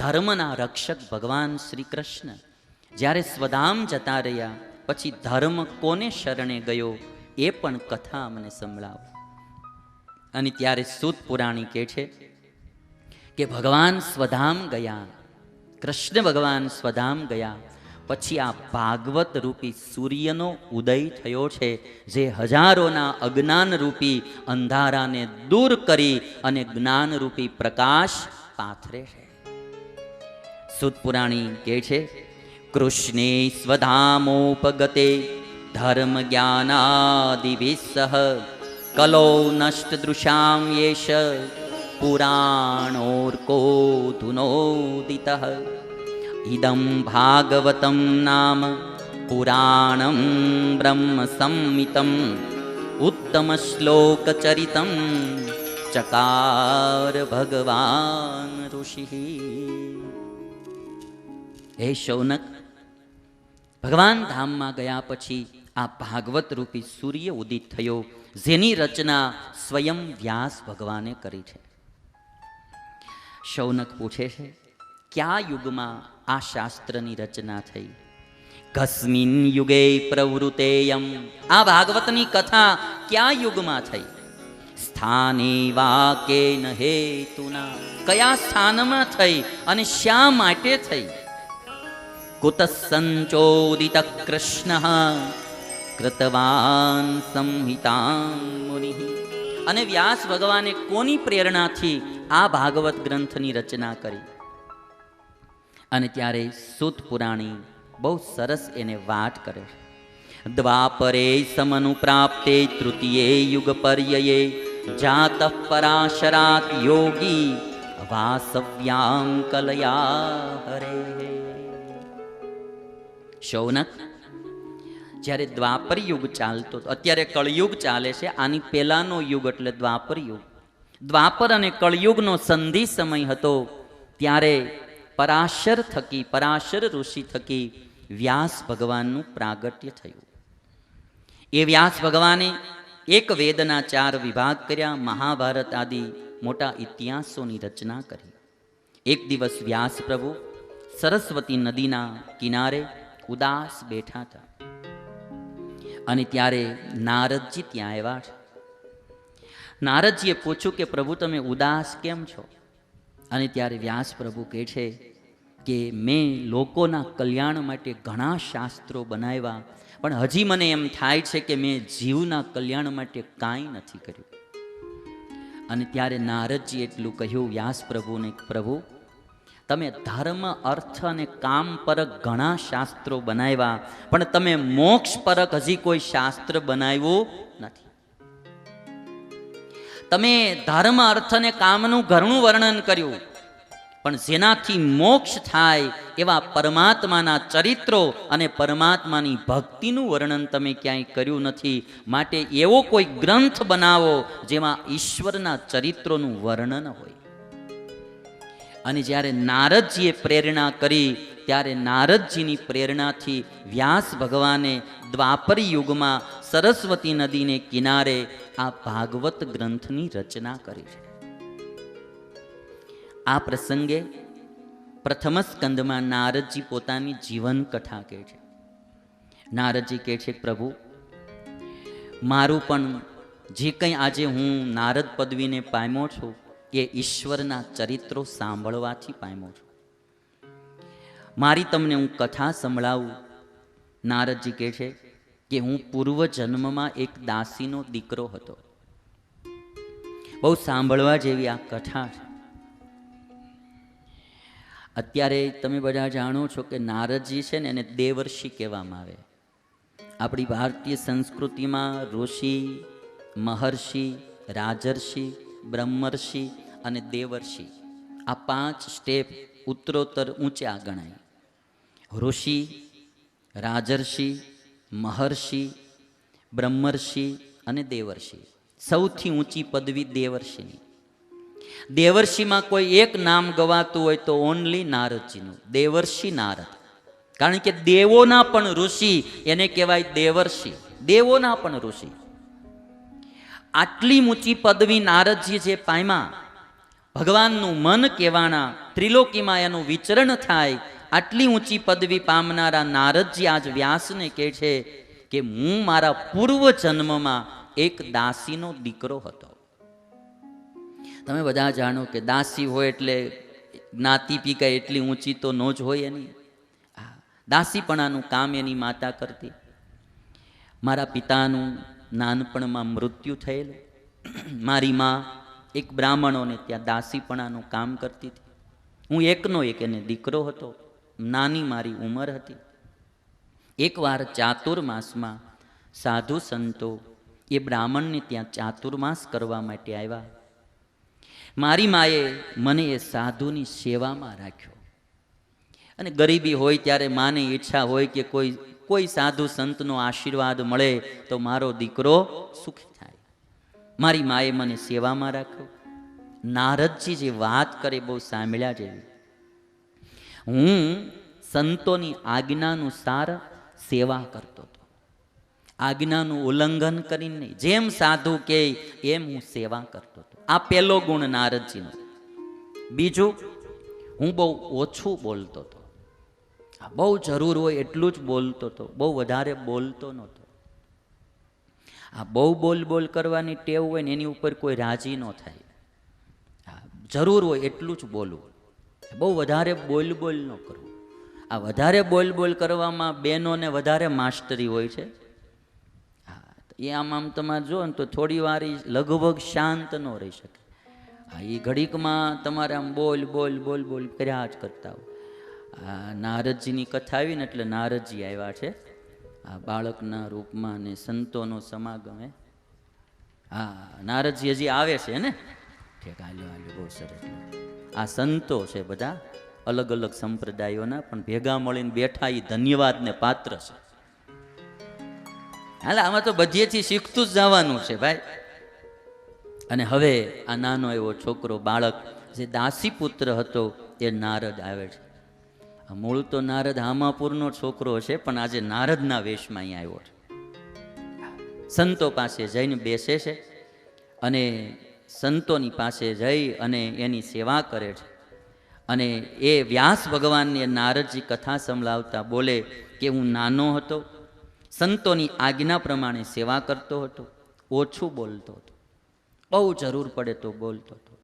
ધર્મના રક્ષક ભગવાન શ્રી કૃષ્ણ. જ્યારે સ્વધામ જતા રહ્યા, પછી ધર્મ કોને શરણે ગયો, એ પણ કથા અમને સંભળાવો. અને ત્યારે સૂત પુરાણી કહે છે કે ભગવાન સ્વધામ ગયા, કૃષ્ણ ભગવાન સ્વધામ ગયા, પછી આ ભાગવત રૂપી સૂર્યનો ઉદય થયો છે, જે હજારોના અજ્ઞાન રૂપી અંધારાને દૂર કરી અને જ્ઞાન રૂપી પ્રકાશ પાથરે છે. સુત પુરાણી કહે છે કૃષ્ણે સ્વધામોપગતે ધર્મ જ્ઞાનાદિભિસહ કલો નષ્ટ દૃશામ યેશ પુરાણોર્કો ધુનોદિત ઇદમ ભાગવતમ નામ પુરાણમ બ્રહ્મ સંમિતમ ઉત્તમ શ્લોકચરિતમ ચકાર ભગવાન ઋષિ હે શૌનક, ભગવાન ધામમાં ગયા પછી આ ભાગવત રૂપી સૂર્ય ઉદિત થયો, જેની રચના સ્વયં વ્યાસ ભગવાને કરી છે. શૌનક પૂછે છે, કયા યુગમાં આ શાસ્ત્રની રચના થઈ? કસ્મિન યુગે પ્રવૃતેયમ. આ ભાગવતની કથા કયા યુગમાં થઈ? સ્થાને વા ન હેતુના. કયા સ્થાનમાં થઈ અને શા માટે થઈ? કુત સંચોદિત કૃષ્ણ કૃતવાન સંહિતા મુનિ અને વ્યાસ ભગવાને કોની પ્રેરણાથી આ ભાગવત ગ્રંથની રચના કરી? અને ત્યારે સુત પુરાણી બહુ સરસ એને વાત કરે છે. દ્વાપરે સમનુ પ્રાપ્તે તૃતીયે યુગ પર્યયે જાત પરાશરાત યોગી વાસવ્યામ કલયા હરે શૌનક જ્યારે દ્વાપર યુગ ચાલતો અત્યારે કળયુગ ચાલે છે, આની પહેલાનો યુગ એટલે દ્વાપર યુગ. દ્વાપર અને કળયુગનો સંધિ સમય હતો, ત્યારે પરાશર થકી, પરાશર ઋષિ થકી વ્યાસ ભગવાનનું પ્રાગટ્ય થયું. એ વ્યાસ ભગવાને એક વેદના ચાર વિભાગ કર્યા, મહાભારત આદિ મોટા ઇતિહાસોની રચના કરી. એક દિવસ વ્યાસ પ્રભુ સરસ્વતી નદીના કિનારે ઉદાસ બેઠા હતા. અને ત્યારે નારદજી ત્યાં આવ્યા છે. નારદજીએ પૂછ્યું કે, પ્રભુ, તમે ઉદાસ કેમ છો? અને ત્યારે વ્યાસ પ્રભુ કહે છે કે, મેં લોકોના કલ્યાણ માટે ઘણા શાસ્ત્રો બનાવ્યા, પણ હજી મને એમ થાય છે કે મેં જીવના કલ્યાણ માટે કાંઈ નથી કર્યું. અને ત્યારે નારદજી એટલું કહ્યું વ્યાસ પ્રભુને પ્રભુ તમે ધર્મ, અર્થ અને કામ પરક ઘણા શાસ્ત્રો બનાવ્યા, પણ તમે મોક્ષ પરક હજી કોઈ શાસ્ત્ર બનાવ્યું નથી. તમે ધર્મ, અર્થ અને કામનું ઘણું વર્ણન કર્યું, પણ જેનાથી મોક્ષ થાય એવા પરમાત્માના ચરિત્રો અને પરમાત્માની ભક્તિનું વર્ણન તમે ક્યાંય કર્યું નથી, માટે એવો કોઈ ગ્રંથ બનાવો જેમાં ઈશ્વરના ચરિત્રોનું વર્ણન હોય. અને જ્યારે નારદજીએ પ્રેરણા કરી, ત્યારે નારદજીની પ્રેરણાથી વ્યાસ ભગવાને દ્વાપર યુગમાં સરસ્વતી નદીને કિનારે આ ભાગવત ગ્રંથની રચના કરી છે. આ પ્રસંગે પ્રથમ સ્કંદમાં નારદજી પોતાની જીવન કથા કહે છે. નારદજી કહે છે, પ્રભુ, મારું પણ જે કંઈ આજે હું નારદ પદવીને પામ્યો છું એ ઈશ્વરના ચરિત્રો સાંભળવાથી પામ્યો છું. મારી તમને હું કથા સંભળાવું. નારદજી કહે છે કે હું પૂર્વ જન્મમાં એક દાસીનો દીકરો હતો. બહુ સાંભળવા જેવી આ કથા છે. અત્યારે તમે બધા જાણો છો કે નારદજી છે ને એને દેવર્ષિ કહેવામાં આવે. આપણી ભારતીય સંસ્કૃતિમાં ઋષિ, મહર્ષિ, રાજર્ષિ, બ્રહ્મર્ષિ અને દેવર્ષિ. આ પાંચ સ્ટેપ ઉત્તરોત્તર ઊંચા ગણાય ઋષિ, રાજર્ષિ, મહર્ષિ, બ્રહ્મર્ષિ અને દેવર્ષિ. સૌથી ઊંચી પદવી દેવર્ષિની. દેવર્ષિમાં કોઈ એક નામ ગવાતું હોય તો ઓનલી નારદજીનું. દેવર્ષિ નારદ. કારણ કે દેવોના પણ ઋષિ, એને કહેવાય દેવર્ષિ. દેવોના પણ ઋષિ. આટલી ઊંચી પદવી નારદજી જે પામ્યા ભગવાનનું મન કહેવાના ત્રિલોકીમાં એનું વિચરણ થાય, આટલી ઊંચી પદવી પામનારા નારદજી આજ વ્યાસને કહે છે કે હું મારા પૂર્વ જન્મમાં એક દાસીનો દીકરો હતો. તમે બધા જાણો કે દાસી હોય એટલે જ્ઞાતિ પીકાય એટલી ઊંચી તો ન જ હોય એની. દાસીપણાનું કામ એની માતા કરતી. મારા પિતાનું નાનપણમાં મૃત્યુ થયેલું. મારી માં એક બ્રાહ્મણોને ત્યાં દાસીપણાનું કામ કરતી હતી. હું એકનો એક એને દીકરો હતો, નાની મારી ઉંમર હતી. એકવાર ચાતુર્માસમાં સાધુ સંતો એ બ્રાહ્મણને ત્યાં ચાતુર્માસ કરવા માટે આવ્યા. મારી માએ મને એ સાધુની સેવામાં રાખ્યો. અને ગરીબી હોય ત્યારે માને ઈચ્છા હોય કે કોઈ કોઈ સાધુ સંતનો આશીર્વાદ મળે તો મારો દીકરો સુખી થાય. મારી માએ મને સેવામાં રાખ્યો. નારદજી જે વાત કરે બહુ સાંભળ્યા જેવી. હું સંતોની આજ્ઞાનુસાર સેવા કરતો હતો. આજ્ઞાનું ઉલ્લંઘન કરીને જેમ સાધુ કે એમ હું સેવા કરતો હતો. આ પહેલો ગુણ નારદજીનો. બીજું, હું બહુ ઓછું બોલતો હતો. બહુ જરૂર હોય એટલું જ બોલતો હતો. બહુ વધારે બોલતો નહોતો. આ બહુ બોલ બોલ કરવાની ટેવ હોય ને એની ઉપર કોઈ રાજી ન થાય. હા, જરૂર હોય એટલું જ બોલવું. બહુ વધારે બોલ બોલ ન કરવું. આ વધારે બોલ બોલ કરવામાં બહેનોને વધારે માસ્ટરી હોય છે. હા એ આમ આમ તમારે જો ને તો થોડી વાર લગભગ શાંત ન રહી શકે. હા એ ઘડીકમાં તમારે આમ બોલ બોલ બોલ બોલ કર્યા જ કરતા હોય. નારદજીની કથા આવી ને એટલે નારદજી આવ્યા છે. આ બાળકના રૂપમાં ને સંતોનો સમાગમ, હે? હા નારદજી હજી આવે છે ને? ઠીક, હાલ્યો હાલ્યો, બહુ સરસ. આ સંતો છે બધા, અલગ અલગ સંપ્રદાયોના, પણ ભેગા મળીને બેઠા એ ધન્યવાદને પાત્ર છે. હાલ, આમાં તો બધેથી શીખતું જ જવાનું છે, ભાઈ. અને હવે આ નાનો એવો છોકરો, બાળક, જે દાસી પુત્ર હતો, એ નારદ આવે છે. મૂળ તો નારદ હામાપુરનો છોકરો છે, પણ આજે નારદના વેશમાં અહીં આવ્યો છે. સંતો પાસે જઈને બેસે છે અને સંતોની પાસે જઈ અને એની સેવા કરે છે. અને એ વ્યાસ ભગવાનને નારદજી કથા સંભળાવતા બોલે કે હું નાનો હતો, સંતોની આજ્ઞા પ્રમાણે સેવા કરતો હતો, ઓછું બોલતો હતો, બહુ જરૂર પડે તો બોલતો હતો.